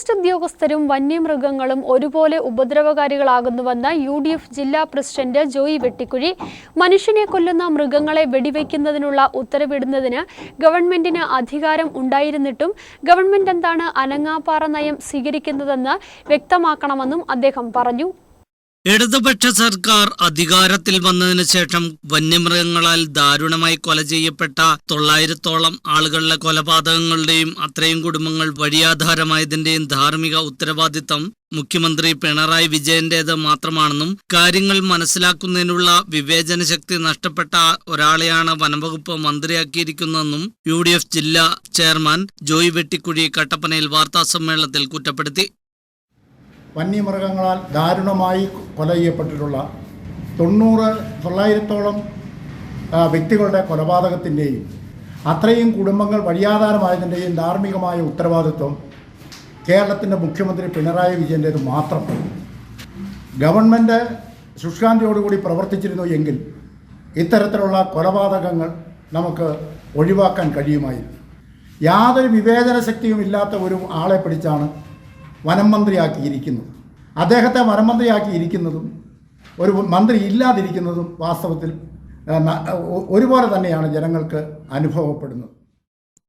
Forest ഉദ്യോഗസ്ഥരും വന്യമൃഗങ്ങളും ഒരുപോലെ ഉപദ്രവകാരികളാകുന്നുവെന്ന് യു ഡി എഫ് ജില്ലാ പ്രസിഡന്റ് ജോയി വെട്ടിക്കുഴി മനുഷ്യനെ കൊല്ലുന്ന മൃഗങ്ങളെ വെടിവെക്കുന്നതിനുള്ള ഉത്തരവിടുന്നതിന് ഗവൺമെന്റിന് അധികാരം ഉണ്ടായിരുന്നിട്ടും ഗവൺമെന്റ് എന്താണ് അനങ്ങാപ്പാറ നയം സ്വീകരിക്കുന്നതെന്ന് വ്യക്തമാക്കണമെന്നും അദ്ദേഹം പറഞ്ഞു. ഇടതുപക്ഷ സർക്കാർ അധികാരത്തിൽ വന്നതിനു ശേഷം വന്യമൃഗങ്ങളാൽ ദാരുണമായി കൊല ചെയ്യപ്പെട്ട തൊള്ളായിരത്തോളം ആളുകളുടെ കൊലപാതകങ്ങളുടെയും അത്രയും കുടുംബങ്ങൾ വഴിയാധാരമായതിന്റെയും ധാർമ്മിക ഉത്തരവാദിത്തം മുഖ്യമന്ത്രി പിണറായി വിജയന്റേത് മാത്രമാണെന്നും കാര്യങ്ങൾ മനസ്സിലാക്കുന്നതിനുള്ള വിവേചന ശക്തി നഷ്ടപ്പെട്ട ഒരാളെയാണ് വനംവകുപ്പ് മന്ത്രിയാക്കിയിരിക്കുന്നതെന്നും യു ജില്ലാ ചെയർമാൻ ജോയ് വെട്ടിക്കുഴി കട്ടപ്പനയിൽ വാർത്താസമ്മേളനത്തിൽ കുറ്റപ്പെടുത്തി. വന്യമൃഗങ്ങളാൽ ദാരുണമായി കൊല ചെയ്യപ്പെട്ടിട്ടുള്ള തൊണ്ണൂറ് തൊള്ളായിരത്തോളം വ്യക്തികളുടെ കൊലപാതകത്തിന്റെയും അത്രയും കുടുംബങ്ങൾ വഴിയാധാരമായതിന്റെയും ധാർമ്മികമായ ഉത്തരവാദിത്വം കേരളത്തിന്റെ മുഖ്യമന്ത്രി പിണറായി വിജയന്റേത് മാത്രം. ഗവൺമെന്റ് ശുഷ്കാന്തിയോടുകൂടി പ്രവർത്തിച്ചിരുന്നു എങ്കിൽ ഇത്തരത്തിലുള്ള കൊലപാതകങ്ങൾ നമുക്ക് ഒഴിവാക്കാൻ കഴിയുമായിരുന്നു. യാതൊരു വിവേചന ശക്തിയും ഇല്ലാത്ത ഒരു ആളെ പിടിച്ചാണ് വനം മന്ത്രിയാക്കിയിരിക്കുന്നത് അദ്ദേഹത്തെ വനം മന്ത്രിയാക്കിയിരിക്കുന്നതും ഒരു മന്ത്രി ഇല്ലാതിരിക്കുന്നതും വാസ്തവത്തിൽ ഒരുപോലെ തന്നെയാണ് ജനങ്ങൾക്ക് അനുഭവപ്പെടുന്നത്.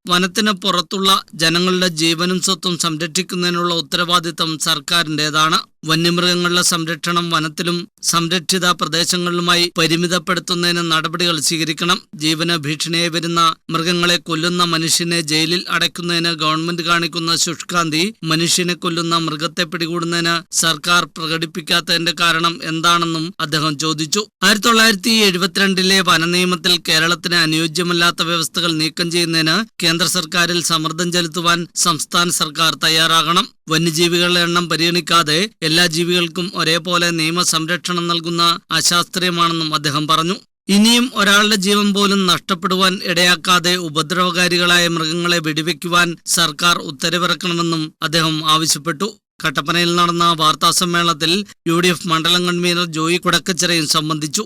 വനത്തിന് പുറത്തുള്ള ജനങ്ങളുടെ ജീവനും സ്വത്തും സംരക്ഷിക്കുന്നതിനുള്ള ഉത്തരവാദിത്തം സർക്കാരിന്റെതാണ്. വന്യമൃഗങ്ങളുടെ സംരക്ഷണം വനത്തിലും സംരക്ഷിത പ്രദേശങ്ങളിലുമായി പരിമിതപ്പെടുത്തുന്നതിന് നടപടികൾ സ്വീകരിക്കണം. ജീവന ഭീഷണിയായി വരുന്ന മൃഗങ്ങളെ കൊല്ലുന്ന മനുഷ്യനെ ജയിലിൽ അടയ്ക്കുന്നതിന് ഗവൺമെന്റ് കാണിക്കുന്ന ശുഷ്കാന്തി മനുഷ്യനെ കൊല്ലുന്ന മൃഗത്തെ പിടികൂടുന്നതിന് സർക്കാർ പ്രകടിപ്പിക്കാത്തതിന്റെ കാരണം എന്താണെന്നും അദ്ദേഹം ചോദിച്ചു. ആയിരത്തി തൊള്ളായിരത്തി എഴുപത്തിരണ്ടിലെ വനനിയമത്തിൽ കേരളത്തിന് അനുയോജ്യമല്ലാത്ത വ്യവസ്ഥകൾ നീക്കം ചെയ്യുന്നതിന് കേന്ദ്ര സർക്കാരിൽ സമ്മർദ്ദം ചെലുത്തുവാൻ സംസ്ഥാന സർക്കാർ തയ്യാറാകണം. വന്യജീവികളുടെ എണ്ണം പരിഗണിക്കാതെ എല്ലാ ജീവികൾക്കും ഒരേപോലെ നിയമ സംരക്ഷണം നൽകുന്ന അശാസ്ത്രീയമാണെന്നും അദ്ദേഹം പറഞ്ഞു. ഇനിയും ഒരാളുടെ ജീവൻ പോലും നഷ്ടപ്പെടുവാൻ ഇടയാക്കാതെ ഉപദ്രവകാരികളായ മൃഗങ്ങളെ വെടിവെക്കുവാൻ സർക്കാർ ഉത്തരവിറക്കണമെന്നും അദ്ദേഹം ആവശ്യപ്പെട്ടു. കട്ടപ്പനയിൽ നടന്ന വാർത്താ സമ്മേളനത്തിൽ യു മണ്ഡലം കൺവീനർ ജോയി കുടക്കച്ചിറയും സംബന്ധിച്ചു.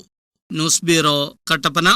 News bureau Kattappana.